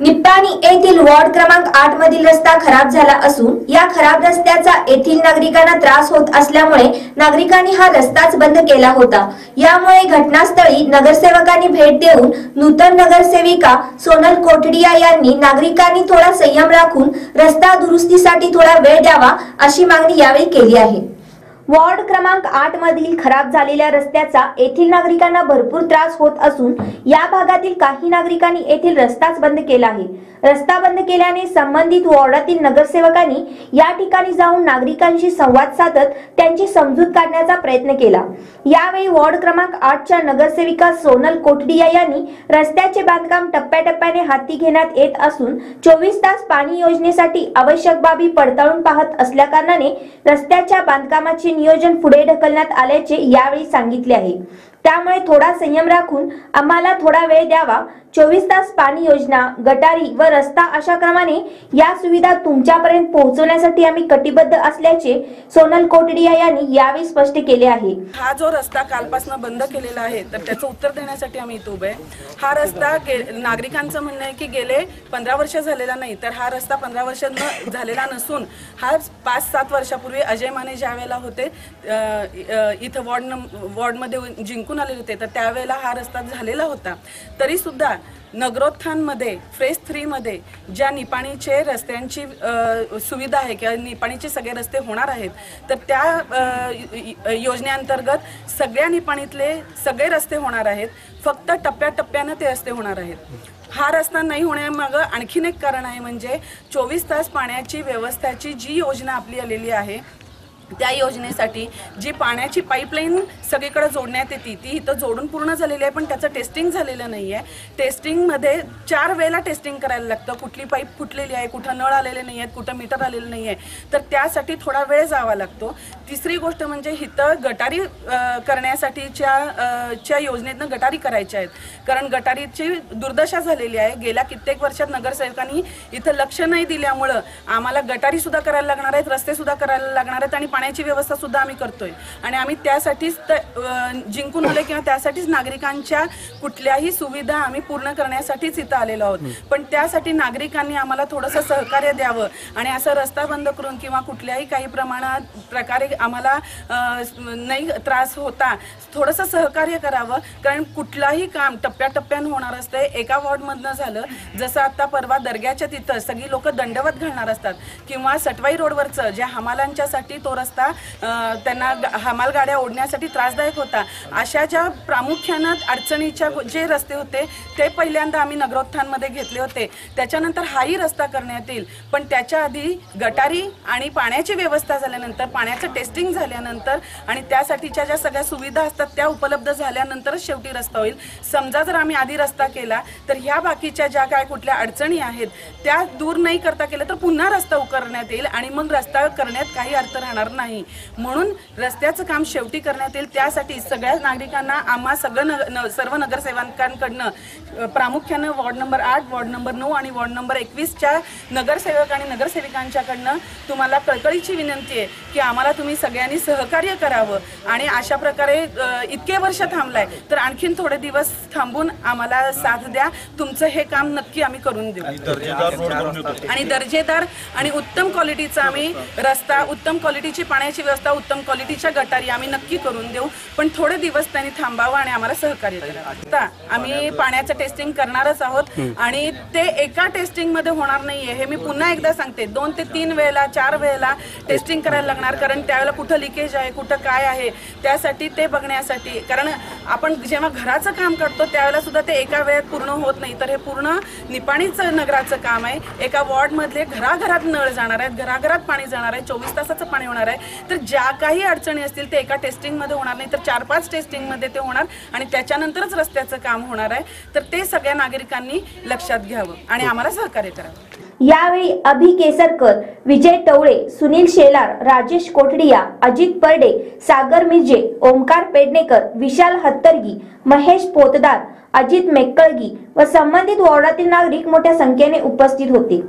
निप्पाणी येथील वॉर्ड क्रमांक आठ मधील रस्ता खराब झाला असून या खराब रस्त्याचा येथील नागरिकांना त्रास होत असल्यामुळे नागरिकांनी हा रस्ताच बंद केला होता. यामुळे घटनास्थळी नगरसेवकांनी भेट देऊन नूतन नगरसेविका सोनल कोठडिया यांनी नागरिकांनी थोडा संयम राखून रस्ता दुरुस्तीसाठी थोडा वेळ द्यावा अशी मागणी यावेळी केली आहे. वॉर्ड क्रमांक आठ मधील खराब झालेल्या रस्त्याचा येथील नागरिकांना भरपूर त्रास होत असून या भागातील काही नागरिकांनी येथील रस्ताच बंद केला आहे. रस्ता बंद केल्याने संबंधित वॉर्डातील नगरसेवकांनी या ठिकाणी जाऊन नागरिकांशी संवाद साधत त्यांची समजूत काढण्याचा प्रयत्न केला. यावेळी वॉर्ड क्रमांक आठच्या नगरसेविका सोनल कोटडिया यांनी रस्त्याचे बांधकाम टप्प्याटप्प्याने हाती घेण्यात येत असून चोवीस तास पाणी योजनेसाठी आवश्यक बाबी पडताळून पाहत असल्याकारणाने रस्त्याच्या बांधकामाची नियोजन पुढे ढकलण्यात आल्याचे यावेळी सांगितले आहे. त्यामुळे थोडा संयम राखून आम्हाला थोडा वेळ द्यावा. चोवीस तास पाणी योजना गटारी व रस्ता अशा क्रमाने या सुविधा तुमच्यापर्यंत पोहोचवण्यासाठी आम्ही कटिबद्ध असल्याचे सोनल कोटडिया यांनी यावेळी स्पष्ट केले आहे. हा जो रस्ता कालपासून बंद केलेला आहे तर त्याचं उत्तर देण्यासाठी आम्ही इथे उभे हा रस्ता नागरिकांचं म्हणणं आहे की गेले पंधरा वर्ष झालेला नाही तर हा रस्ता पंधरा वर्ष झालेला नसून हा पाच सात वर्षापूर्वी अजय माने ज्या वेळेला होते इथं वॉर्ड वॉर्डमध्ये जिंकून आलेले होते. तर त्यावेळेला हा रस्ता झालेला होता. तरी सुद्धा नगरोत्थानमध्ये फेज थ्रीमध्ये ज्या निपाणीचे रस्त्यांची सुविधा आहे किंवा निपाणीचे सगळे रस्ते होणार आहेत तर त्या योजनेअंतर्गत सगळ्या निपाणीतले सगळे रस्ते होणार आहेत. फक्त टप्प्याटप्प्यानं ते रस्ते होणार आहेत. हा रस्ता नाही होण्यामागं आणखीन एक कारण आहे म्हणजे चोवीस तास पाण्याची व्यवस्थाची जी योजना आपली आलेली आहे त्या योजनेसाठी जी पाण्याची पाईपलाईन सगळीकडे जोडण्यात येते ती इथं जोडून पूर्ण झालेली आहे पण त्याचं टेस्टिंग झालेलं नाही आहे टेस्टिंगमध्ये चार वेळेला टेस्टिंग करायला लागतं. कुठली पाईप फुटलेली आहे कुठं नळ आलेले नाही आहेत कुठं मीटर आलेलं नाही आहे तर त्यासाठी थोडा वेळ जावा लागतो. तिसरी गोष्ट म्हणजे इथं गटारी करण्यासाठीच्या च्या योजनेतनं गटारी करायच्या आहेत. कारण गटारीची दुर्दशा झालेली आहे. गेल्या कित्येक वर्षात नगरसेवकांनी इथं लक्ष नाही दिल्यामुळं आम्हाला गटारी सुद्धा करायला लागणार आहेत रस्ते सुद्धा करायला लागणार आहेत आणि पाण्याची व्यवस्था सुद्धा आम्ही करतोय. आणि आम्ही त्यासाठीच जिंकून आले किंवा त्यासाठीच नागरिकांच्या कुठल्याही सुविधा आम्ही पूर्ण करण्यासाठीच इथं आलेलो आहोत. पण त्यासाठी नागरिकांनी आम्हाला थोडंसं सहकार्य द्यावं. आणि असं रस्ता बंद करून किंवा कुठल्याही काही प्रमाणात प्रकारे आम्हाला नाही त्रास होता. थोडंसं सहकार्य करावं. कारण कुठलाही काम टप्प्याटप्प्यानं होणार असतं एका वॉर्डमधनं झालं. जसं आता परवा दर्ग्याच्या तिथं सगळी लोक दंडवत घालणार असतात. किंवा सटवाई रोडवरचं ज्या हमालांच्यासाठी तो रस्ता त्यांना हमाल गाड्या ओढण्यासाठी त्रासदायक होता. अशा ज्या प्रामुख्यानं अडचणीच्या जे रस्ते होते ते पहिल्यांदा आम्ही नगरोत्थानमध्ये घेतले होते. त्याच्यानंतर हाही रस्ता करण्यात येईल. पण त्याच्या आधी गटारी आणि पाण्याची व्यवस्था झाल्यानंतर पाण्याचं टेस्टिंग झाल्यानंतर आणि त्यासाठीच्या ज्या सगळ्या सुविधा असतात त्या उपलब्ध झाल्यानंतरच शेवटी रस्ता होईल. समजा जर आम्ही आधी रस्ता केला तर ह्या बाकीच्या ज्या काय कुठल्या अडचणी आहेत त्या दूर नाही करता केल्या तर पुन्हा रस्ता उकरण्यात येईल आणि मग रस्ता करण्यात काही अर्थ राहणार नाही. म्हणून रस्त्याचं काम शेवटी करण्यात येईल. त्यासाठी सगळ्या नागरिकांना आम्हा सगळं नग- सर्व नगरसेवकांकडनं प्रामुख्यानं वॉर्ड नंबर आठ वॉर्ड नंबर नऊ आणि वॉर्ड नंबर एकवीसच्या नगरसेवक आणि नगरसेविकांच्याकडनं तुम्हाला कळकळीची विनंती आहे की आम्हाला तुम्ही सगळ्यांनी सहकार्य करावं. आणि अशा प्रकारे इतके वर्ष थांबलाय तर आणखीन थोडे दिवस थांबून आम्हाला साथ द्या. तुमचं हे काम नक्की आम्ही करून देऊ. आणि दर्जेदार आणि उत्तम क्वालिटीचा आम्ही रस्ता उत्तम क्वालिटीची पाण्याची व्यवस्था उत्तम क्वालिटीच्या गटारी आम्ही नक्की करून देऊ. पण थोडे दिवस त्यांनी थांबावं आणि आम्हाला सहकार्य करावं. आता आम्ही पाण्याचं टेस्टिंग करणारच आहोत आणि ते एका टेस्टिंगमध्ये होणार नाहीये हे मी पुन्हा एकदा सांगते. दोन ते तीन वेळेला चार वेळेला टेस्टिंग करायला लागणार कारण त्यावेळेला कुठं लिकेज आहे कुठं काय आहे त्यासाठी ते बघण्यासाठी. कारण आपण जेव्हा घराचं काम करतो त्यावेळेला सुद्धा ते एका वेळेत पूर्ण होत नाही. तर हे पूर्ण निपाणीचं नगराचं काम आहे. एका वॉर्डमधले घराघरात नळ जाणार आहेत घराघरात पाणी जाणार आहे चोवीस तासाचं पाणी होणार आहे. तर ज्या काही अडचणी असतील ते एका टेस्टिंगमध्ये होणार नाही तर चार पाच टेस्टिंगमध्ये ते होणार आणि त्याच्यानंतरच रस्त्याचं काम होणार आहे. तर ते सगळ्या नागरिकांनी लक्षात घ्यावं आणि आम्हाला सहकार्य करावं. यावेळी अभि केसरकर विजय टवळे सुनील शेलार राजेश कोठडिया अजित परडे सागर मिर्जे ओमकार पेडणेकर विशाल हत्तरगी महेश पोतदार अजित मेक्कळगी व संबंधित वॉर्डातील नागरिक मोठ्या संख्येने उपस्थित होते.